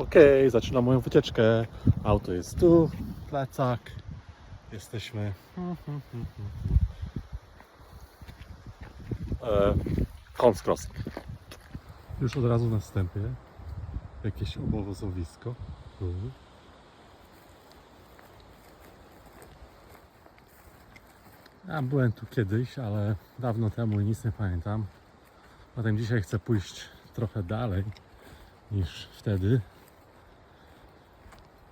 Okej, zaczynam moją wycieczkę. Auto jest tu, plecak. Jesteśmy. E, Kons Crossing. Już od razu na wstępie jakieś obozowisko. Tu. Ja byłem tu kiedyś, ale dawno temu i nic nie pamiętam. Zatem dzisiaj chcę pójść trochę dalej niż wtedy.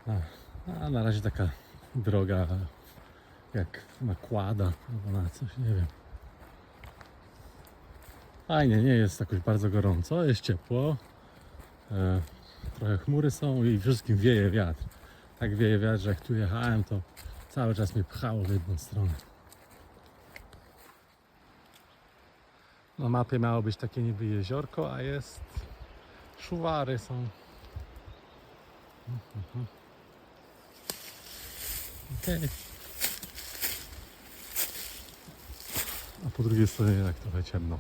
A, na razie taka droga jak nakłada albo na coś, nie wiem. Fajnie, nie jest jakoś bardzo gorąco, jest ciepło. E, trochę chmury są i wszystkim wieje wiatr. Tak wieje wiatr, że jak tu jechałem, to cały czas mnie pchało w jedną stronę. Na mapie miało być takie niby jeziorko, a jest szuwary są. Okej. A po drugiej stronie jednak trochę ciemno.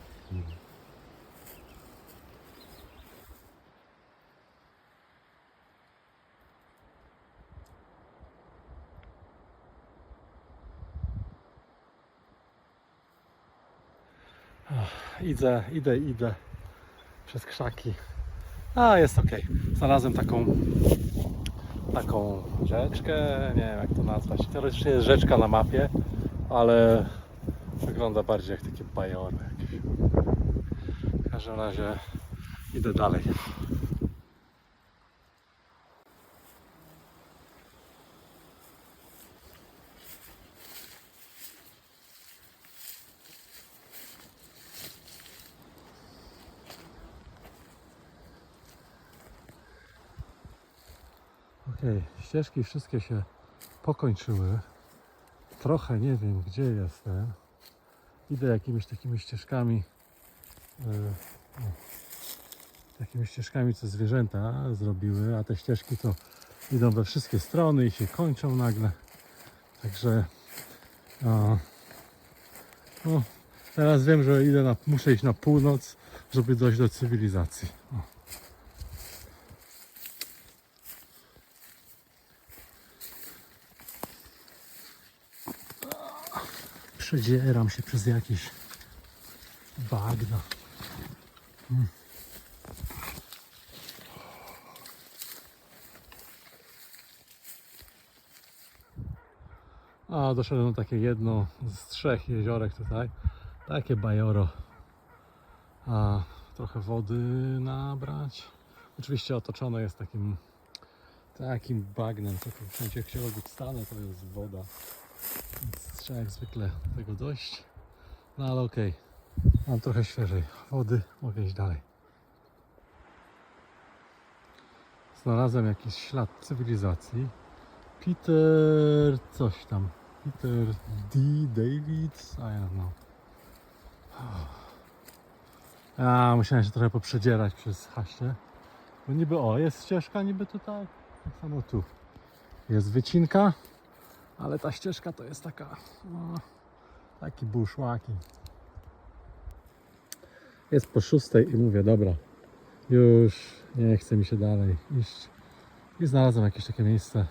Idę, idę, idę przez krzaki. A jest ok. Znalazłem taką taką rzeczkę, nie wiem jak to nazwać. Teoretycznie jest rzeczka na mapie, ale wygląda bardziej jak takie bajory. W każdym razie idę dalej. Ścieżki wszystkie się pokończyły. Trochę nie wiem, gdzie jestem. Idę jakimiś takimi ścieżkami, o, takimi ścieżkami, co zwierzęta zrobiły, a te ścieżki to idą we wszystkie strony i się kończą nagle. Także no, teraz wiem, że idę na, muszę iść na północ, żeby dojść do cywilizacji. O. Przedzieram się przez jakieś bagna. Mm. A doszedłem na takie jedno z trzech jeziorek tutaj. Takie bajoro. A trochę wody nabrać. Oczywiście otoczone jest takim takim bagnem. Tu wszędzie gdziekolwiek stanę to jest woda. Trzeba jak zwykle tego dojść. No ale okej. Mam trochę świeżej wody, mogę iść dalej. Znalazłem jakiś ślad cywilizacji. Peter coś tam. Peter D. David? I don't know. A, musiałem się trochę poprzedzierać przez haście. Bo niby, o, jest ścieżka niby tutaj. Tak samo tu. Jest wycinka. Ale ta ścieżka to jest taka, no, taki buszłaki. Jest po szóstej i mówię, dobra, już nie chce mi się dalej iść. I znalazłem jakieś takie miejsce.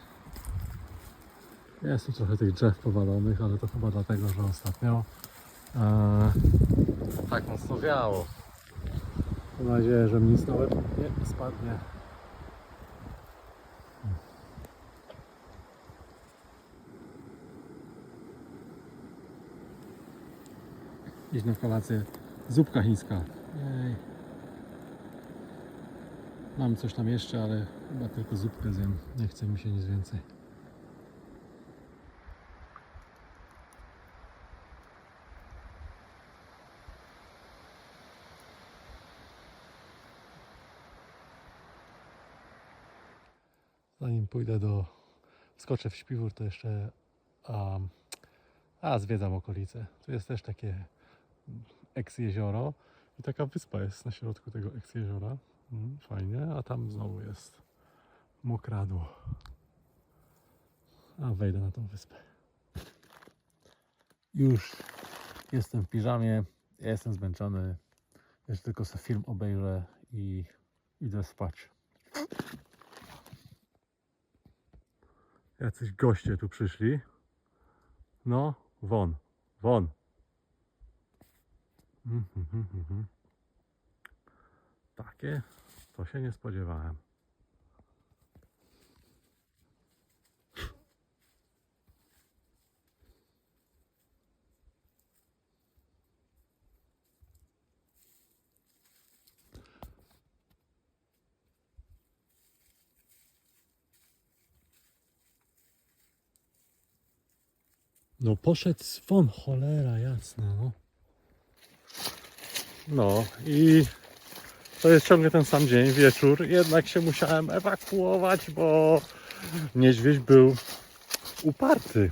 Jest tu trochę tych drzew powalonych, ale to chyba dlatego, że ostatnio e, tak mocno wiało. Mam nadzieję, że mi nic nie spadnie. Iść na kolację zupka chińska. Mam coś tam jeszcze, ale chyba tylko zupkę zjem. Nie chce mi się nic więcej. Zanim pójdę do skoczę w śpiwór, to jeszcze um, a zwiedzam okolice. Tu jest też takie eks-jezioro i taka wyspa jest na środku tego eks-jeziora. Mm, fajnie, a tam znowu jest mokradło. A wejdę na tą wyspę. Już jestem w piżamie, ja jestem zmęczony. Jeszcze tylko sobie film obejrzę i idę spać. Jacyś goście tu przyszli. No, won, won. Mhm, mhm, mhm. Takie to się nie spodziewałem. No poszedł swon, cholera jasna, no. No i to jest ciągle ten sam dzień, wieczór. Jednak się musiałem ewakuować, bo niedźwiedź był uparty.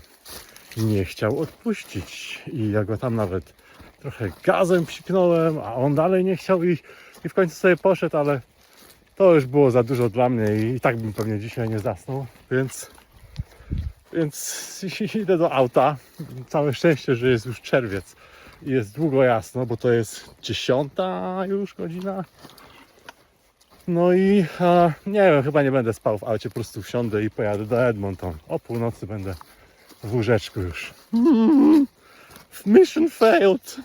Nie chciał odpuścić. I ja go tam nawet trochę gazem psiknąłem, a on dalej nie chciał. I w końcu sobie poszedł, ale to już było za dużo dla mnie i, i tak bym pewnie dzisiaj nie zasnął. Więc, więc idę do auta. Całe szczęście, że jest już czerwiec jest długo jasno, bo to jest dziesiąta już godzina. No i a, nie wiem, chyba nie będę spał w aucie, po prostu wsiądę i pojadę do Edmonton. O północy będę w łóżeczku już. Mission failed.